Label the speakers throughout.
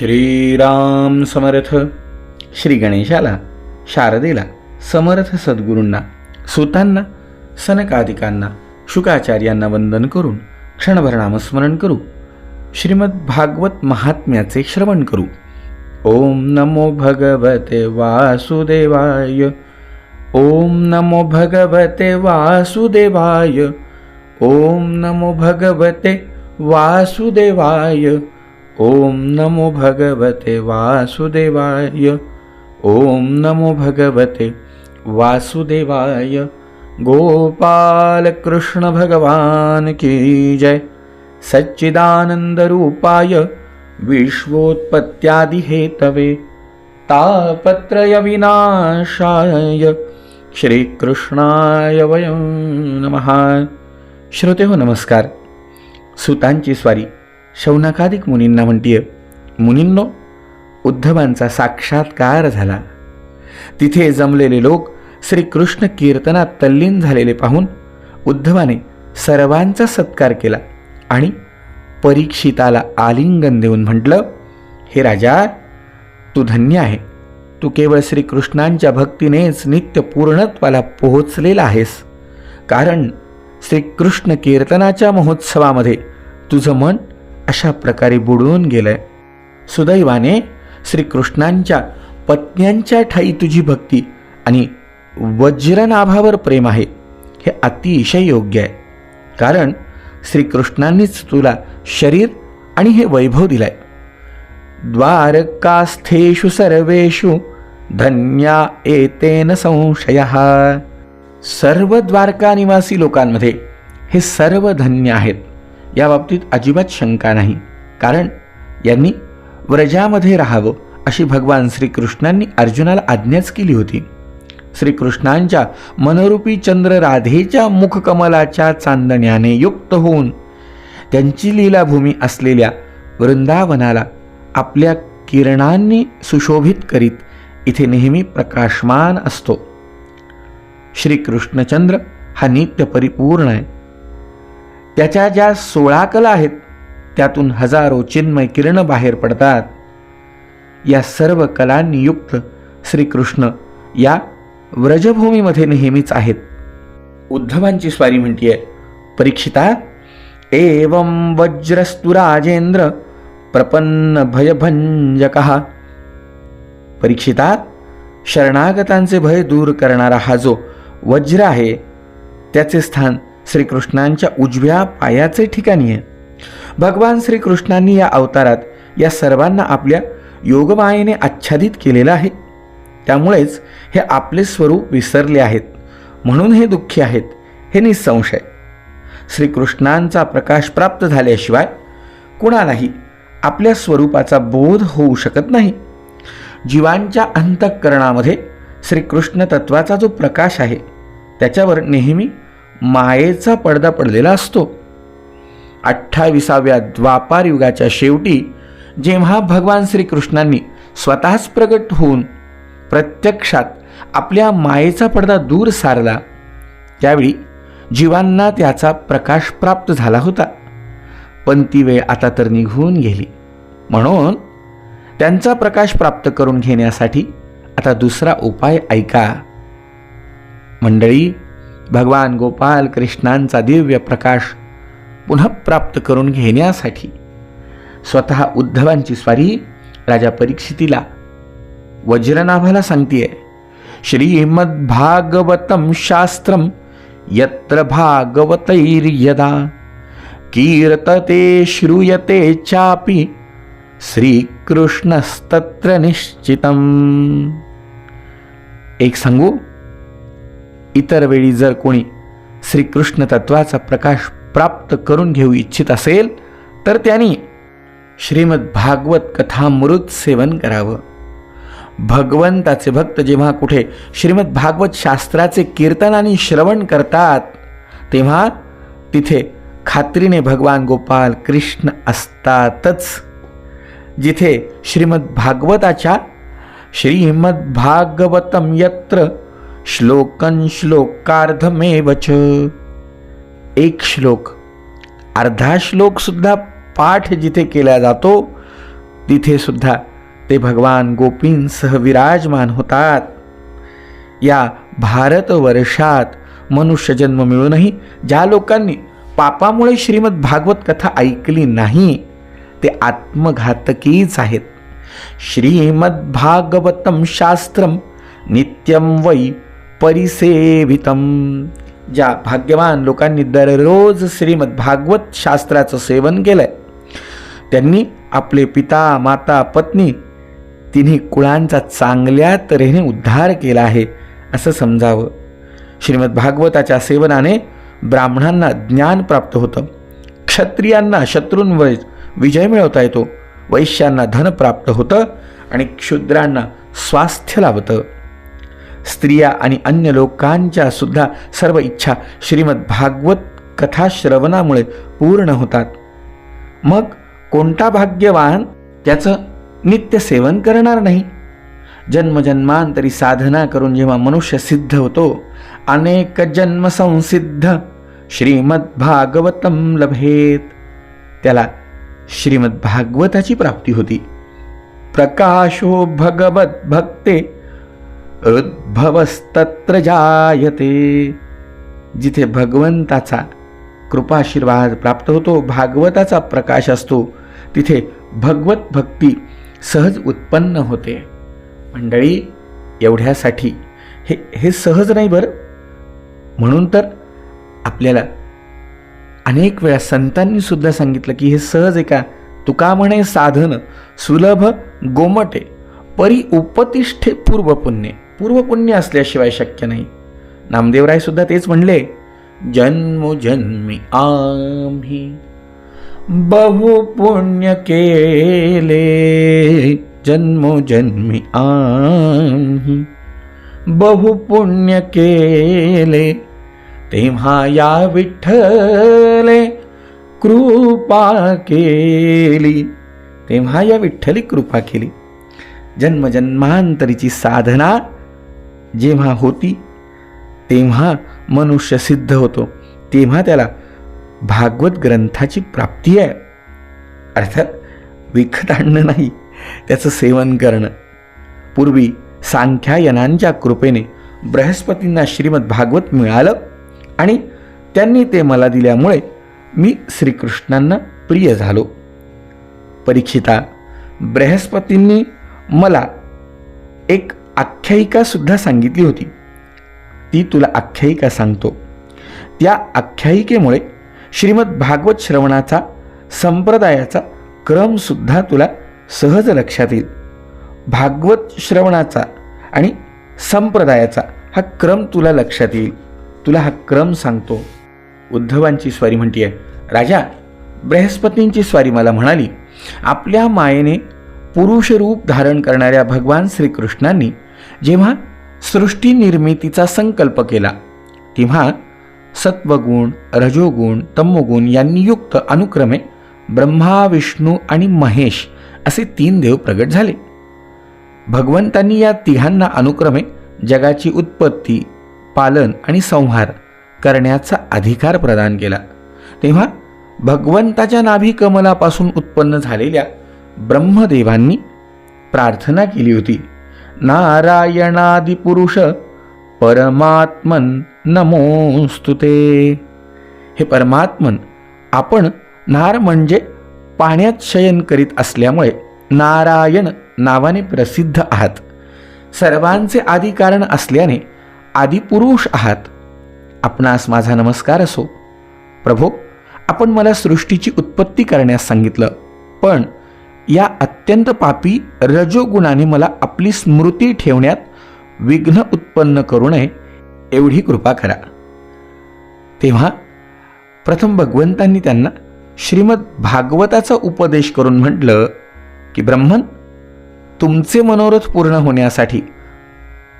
Speaker 1: श्रीराम समर्थ। श्री गणेशाला शारदेला समर्थ सद्गुरूंना सुतांना सनकादिकांना शुकाचार्यांना वंदन करून क्षणभर नामस्मरण करू श्रीमद भागवत महात्म्याचे श्रवण करू. ओम नमो भगवते वासुदेवाय ओम नमो भगवते वासुदेवाय ओम नमो भगवते वासुदेवाय ओम नमो भगवते वासुदेवाय। ओम नमो भगवते वासुदेवाय। गोपाल कृष्ण भगवान की जय। सच्चिदानंद रूपाय विश्वोत्पत्त्यादि हेतवे तापत्रय विनाशाय। श्रीकृष्णाय वयं नमः। श्रोते हो नमस्कार। सुतांची स्वारी। शौनकादिक मुनींना म्हणतीये मुनींनो उद्धवांचा साक्षात्कार झाला. तिथे जमलेले लोक श्रीकृष्ण कीर्तनात तल्लीन झालेले पाहून उद्धवाने सर्वांचा सत्कार केला आणि परीक्षिताला आलिंगन देऊन म्हटलं हे राजा तू धन्य आहे. तू केवळ श्रीकृष्णांच्या भक्तीनेच नित्य पूर्णत्वाला पोहोचलेला आहेस. कारण श्रीकृष्ण कीर्तनाच्या महोत्सवामध्ये तुझं मन अशा प्रकारे बुडून गेलंय. सुदैवाने श्रीकृष्णांच्या पत्न्यांच्या ठाई तुझी भक्ती आणि वज्रनाभावर प्रेम आहे हे अतिशय योग्य आहे. कारण श्रीकृष्णांनीच तुला शरीर आणि हे वैभव दिलाय. द्वारकास्थेषु सर्वेषु धन्या एतेन संशय. सर्व द्वारका निवासी लोकांमध्ये हे सर्व धन्य आहेत. या बाबतीत अजिबात शंका नाही. कारण यांनी व्रजामध्ये राहावं अशी भगवान श्रीकृष्णांनी अर्जुनाला आज्ञाच केली होती. श्रीकृष्णांच्या मनोरूपी चंद्र राधेच्या मुखकमलाच्या चांदण्याने युक्त होऊन त्यांची लीलाभूमी असलेल्या वृंदावनाला आपल्या किरणांनी सुशोभित करीत इथे नेहमी प्रकाशमान असतो. श्रीकृष्णचंद्र हा नित्य परिपूर्ण आहे. त्याच्या ज्या सोळा कला आहेत त्यातून हजारो चिन्मय किरण बाहेर पडतात. या सर्व कलांनी युक्त श्रीकृष्ण या व्रजभूमीमध्ये नेहमीच आहेत. उद्धवांची स्वारी म्हणतीये परीक्षिता एवं वज्रस्तु राजेंद्र प्रपन्न भयभंजक. परीक्षिता शरणागतांचे भय दूर करणारा हा जो वज्र आहे त्याचे स्थान श्रीकृष्णांच्या उजव्या पायाचे ठिकाणी आहे. भगवान श्रीकृष्णांनी या अवतारात या सर्वांना आपल्या योगमायेने आच्छादित केलेलं आहे. त्यामुळेच हे आपले स्वरूप विसरले आहेत. म्हणून हे दुःखी आहेत. हे निसंशय. श्रीकृष्णांचा प्रकाश प्राप्त झाल्याशिवाय कुणालाही आपल्या स्वरूपाचा बोध होऊ शकत नाही. जीवांच्या अंतःकरणामध्ये श्रीकृष्ण तत्वाचा जो प्रकाश आहे त्याच्यावर नेहमी मायेचा पडदा पडलेला असतो. अठ्ठावीसाव्या द्वापार युगाच्या शेवटी जेव्हा भगवान श्रीकृष्णांनी स्वतःच प्रगट होऊन प्रत्यक्षात आपल्या मायेचा पडदा दूर सारला त्यावेळी जीवांना त्याचा प्रकाश प्राप्त झाला होता. पण ती वेळ आता तर निघून गेली. म्हणून त्यांचा प्रकाश प्राप्त करून घेण्यासाठी आता दुसरा उपाय ऐका. मंडळी भगवान गोपाल कृष्णांचा दिव्य प्रकाश पुन्हा प्राप्त करून घेण्यासाठी स्वतः उद्धवांची स्वारी राजा परीक्षितीला वज्रनाभाला सांगतीये श्रीमद्भागवतम शास्त्रम यत्र भागवतैर्यदा कीर्तते श्रूयते चापि श्रीकृष्णस्तत्र निश्चितम। एक सांगू? इतर वेळी जर कोणी श्रीकृष्ण तत्वाचा प्रकाश प्राप्त करून घेऊ इच्छित असेल तर त्यांनी श्रीमद भागवत कथामृत सेवन करावं. भगवंताचे भक्त जेव्हा कुठे श्रीमद भागवत शास्त्राचे कीर्तन आणि श्रवण करतात तेव्हा तिथे खात्रीने भगवान गोपाल कृष्ण असतातच. जिथे श्रीमद भागवताच्या श्रीमद भागवतम यत्र श्लोकन श्लोकार्धमेवच. एक श्लोक. अर्धा श्लोक सुद्धा पाठ जिथे केला जातो तिथे सुद्धा ते भगवान गोपींसह विराजमान होतात. या भारतवर्षात मनुष्य जन्म मिळूनही ज्या लोकांनी पापामुळे श्रीमद भागवत कथा ऐकली नाही ते आत्मघातकीच आहेत. श्रीमद भागवतम शास्त्रम नित्यम वै परिसेवितम. ज्या भाग्यवान लोकांनी दररोज श्रीमद भागवत शास्त्राचं सेवन केलंय त्यांनी आपले पिता माता पत्नी तिन्ही कुळांचा चांगल्या तऱ्हेने उद्धार केला आहे असं समजावं. श्रीमद भागवताच्या सेवनाने ब्राह्मणांना ज्ञान प्राप्त होतं. क्षत्रियांना शत्रूंवर विजय मिळवता येतो वैश्यांना धन प्राप्त होतं आणि क्षुद्रांना स्वास्थ्य लाभतं. स्त्रिया आणि अन्य लोकांच्या सुद्धा सर्व इच्छा श्रीमद भागवत कथा श्रवणामुळे पूर्ण होतात. मग कोणता भाग्यवान त्याचं नित्य सेवन करणार नाही? जन्मजन्मांतरी साधना करून जेव्हा मनुष्य सिद्ध होतो अनेक जन्म संसिद्ध श्रीमद भागवतम लभेत. त्याला श्रीमद भागवताची प्राप्ती होती. प्रकाशो भगवत भक्ते उद्भवस्तत्र जायते. जिथे भगवंताचा कृपाशीर्वाद प्राप्त होतो भागवताचा प्रकाश असतो तिथे भगवत भक्ती सहज उत्पन्न होते. मंडळी एवढ्यासाठी हे हे सहज नाही बरं? म्हणून तर आपल्याला अनेक वेळा संतांनी सुद्धा सांगितलं की हे सहज आहे का तुका म्हणे साधन सुलभ गोमटे परी उपतिष्ठे पूर्वपुण्य. पूर्वपुण्य असल्याशिवाय शक्य नाही. नामदेवराय सुद्धा तेच म्हणले जन्मोजन्मी आम्ही. बहुपुण्य केले. जन्मोजन्मी आम्ही. बहुपुण्य केले. तेव्हा या विठ्ठले कृपा केली. तेव्हा या विठ्ठली कृपा केली. जन्मजन्मांतरीची साधना जेव्हा होती तेव्हा मनुष्य सिद्ध होतो. तेव्हा त्याला भागवत ग्रंथाची प्राप्ती आहे. अर्थात विकत आणणं नाही त्याचं सेवन करणं. पूर्वी सांख्यायनांच्या कृपेने बृहस्पतींना श्रीमद भागवत मिळालं आणि त्यांनी ते मला दिल्यामुळे मी श्रीकृष्णांना प्रिय झालो. परीक्षिता बृहस्पतींनी मला एक आख्यायिका सुद्धा सांगितली होती. ती तुला आख्यायिका सांगतो. त्या आख्यायिकेमुळे श्रीमद भागवत श्रवणाचा संप्रदायाचा क्रमसुद्धा तुला सहज लक्षात येईल. भागवत श्रवणाचा आणि संप्रदायाचा हा क्रम तुला लक्षात येईल. तुला हा क्रम सांगतो. उद्धवांची स्वारी म्हणतीये राजा बृहस्पतींची स्वारी मला म्हणाली आपल्या मायेने पुरुष रूप धारण करणाऱ्या भगवान श्रीकृष्णांनी जेव्हा सृष्टी निर्मितीचा संकल्प केला तेव्हा सत्वगुण रजोगुण तमोगुण यांनी युक्त अनुक्रमे ब्रह्मा विष्णू आणि महेश असे तीन देव प्रगट झाले. भगवंतांनी या तिघांना अनुक्रमे जगाची उत्पत्ती पालन आणि संहार करण्याचा अधिकार प्रदान केला. तेव्हा भगवंताच्या नाभी कमलापासून उत्पन्न झालेल्या ब्रह्मदेवांनी प्रार्थना केली होती. नारायणादिपुरुष परमात्मन नमोस्तुते हे परमात्मन आपण नार म्हणजे पाण्यात शयन करीत असल्यामुळे नारायण नावाने प्रसिद्ध आहात. सर्वांचे आदी कारण असल्याने आदिपुरुष आहात. आपणास माझा नमस्कार असो. प्रभो आपण मला सृष्टीची उत्पत्ती करण्यास सांगितलं पण या अत्यंत पापी रजोगुणाने मला आपली स्मृती ठेवण्यात विघ्न उत्पन्न करू नये एवढी कृपा करा. तेव्हा प्रथम भगवंतांनी त्यांना श्रीमद भागवताचा उपदेश करून म्हटलं की ब्रह्मन तुमचे मनोरथ पूर्ण होण्यासाठी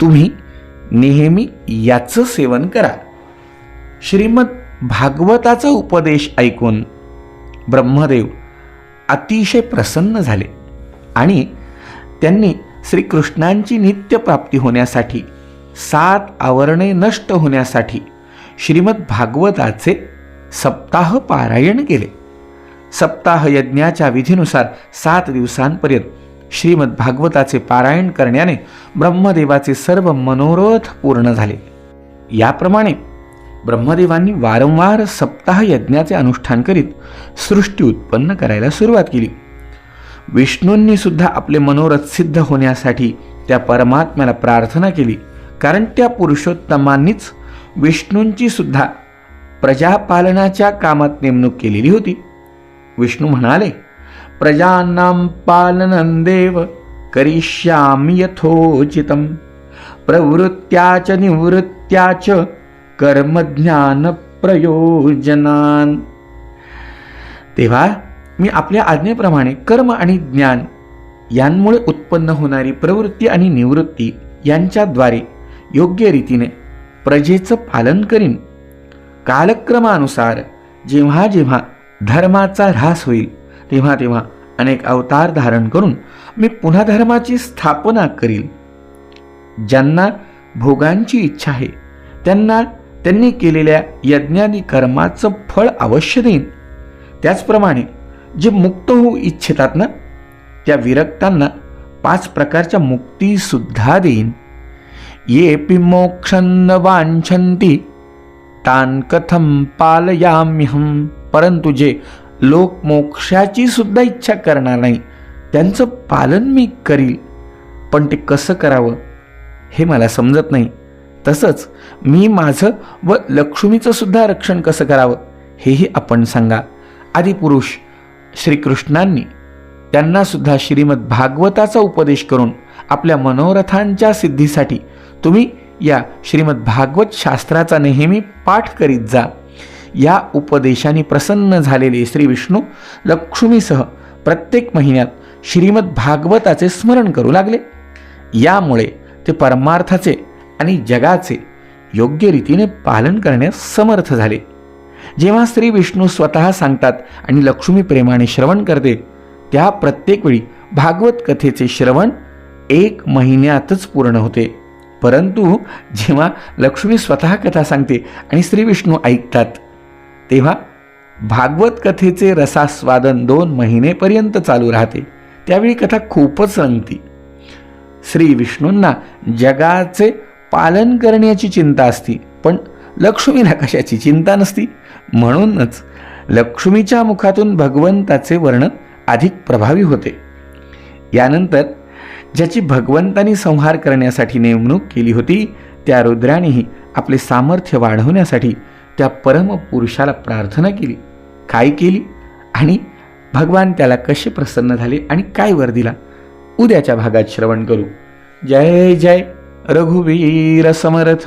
Speaker 1: तुम्ही नेहमी याचं सेवन करा. श्रीमद भागवताचा उपदेश ऐकून ब्रह्मदेव अतिशय प्रसन्न झाले आणि त्यांनी श्रीकृष्णांची नित्यप्राप्ती होण्यासाठी सात आवरणे नष्ट होण्यासाठी श्रीमद भागवताचे सप्ताह पारायण केले. सप्ताह यज्ञाच्या विधीनुसार सात दिवसांपर्यंत श्रीमद भागवताचे पारायण करण्याने ब्रह्मदेवाचे सर्व मनोरथ पूर्ण झाले. याप्रमाणे ब्रह्मदेवांनी वारंवार सप्ताह यज्ञाचे अनुष्ठान करीत सृष्टी उत्पन्न करायला सुरुवात केली. विष्णूंनी सुद्धा आपले मनोरथ सिद्ध होण्यासाठी त्या परमात्म्याला प्रार्थना केली कारण त्या पुरुषोत्तमांनीच विष्णूंची सुद्धा प्रजापालनाच्या कामात नेमणूक केलेली होती. विष्णू म्हणाले प्रजानां पालनं देव करिष्यामि यथोचितं प्रवृत्त्या च निवृत्त्या च कर्मज्ञान प्रयोजनान. तेव्हा मी आपल्या आज्ञेप्रमाणे कर्म आणि ज्ञान यांमुळे उत्पन्न होणारी प्रवृत्ती आणि निवृत्ती यांच्याद्वारे योग्य रीतीने प्रजेचं पालन करीन. कालक्रमानुसार जेव्हा जेव्हा धर्माचा ऱ्हास होईल तेव्हा तेव्हा अनेक अवतार धारण करून मी पुन्हा धर्माची स्थापना करील. ज्यांना भोगांची इच्छा आहे त्यांना त्यांनी केलेल्या यज्ञानी कर्माचं फळ अवश्य देईन. त्याचप्रमाणे जे मुक्त होऊ इच्छितात ना त्या विरक्तांना पाच प्रकारच्या मुक्तीसुद्धा देईन. ये पी मोक्षन्न वांछंती तान कथम पालयाम्यहम परंतु जे लोक मोक्षाची सुद्धा इच्छा करणार नाही त्यांचं पालन मी करील. पण ते कसं करावं हे मला समजत नाही. तसंच मी माझं व लक्ष्मीचं सुद्धा रक्षण कसं करावं हेही आपण सांगा. आदिपुरुष श्रीकृष्णांनी त्यांना सुद्धा श्रीमद भागवताचा उपदेश करून आपल्या मनोरथांच्या सिद्धीसाठी तुम्ही या श्रीमद भागवत शास्त्राचा नेहमी पाठ करीत जा. या उपदेशाने प्रसन्न झालेले श्री विष्णू लक्ष्मीसह प्रत्येक महिन्यात श्रीमद भागवताचे स्मरण करू लागले. यामुळे ते परमार्थाचे आणि जगाचे योग्य रीतीने पालन करण्यास समर्थ झाले. जेव्हा स्त्री विष्णू स्वतः सांगतात आणि लक्ष्मी प्रेमाने श्रवण करते त्या प्रत्येक वेळी भागवत कथेचे श्रवण एक महिन्यातच पूर्ण होते. परंतु जेव्हा लक्ष्मी स्वतः कथा सांगते आणि श्री विष्णू ऐकतात तेव्हा भागवत कथेचे रसास्वादन दोन महिनेपर्यंत चालू राहते. त्यावेळी कथा खूपच रंगती. श्री विष्णूंना जगाचे पालन करण्याची चिंता असती पण लक्ष्मीला कशाची चिंता नसती? म्हणूनच लक्ष्मीच्या मुखातून भगवंताचे वर्णन अधिक प्रभावी होते. यानंतर ज्याची भगवंतानी संहार करण्यासाठी नेमणूक केली होती त्या रुद्रानेही आपले सामर्थ्य वाढवण्यासाठी त्या परमपुरुषाला प्रार्थना केली. काय केली? आणि भगवान त्याला कसे प्रसन्न झाले आणि काय वर दिला? उद्याच्या भागात श्रवण करू. जय जय. रघुवीर समर्थ।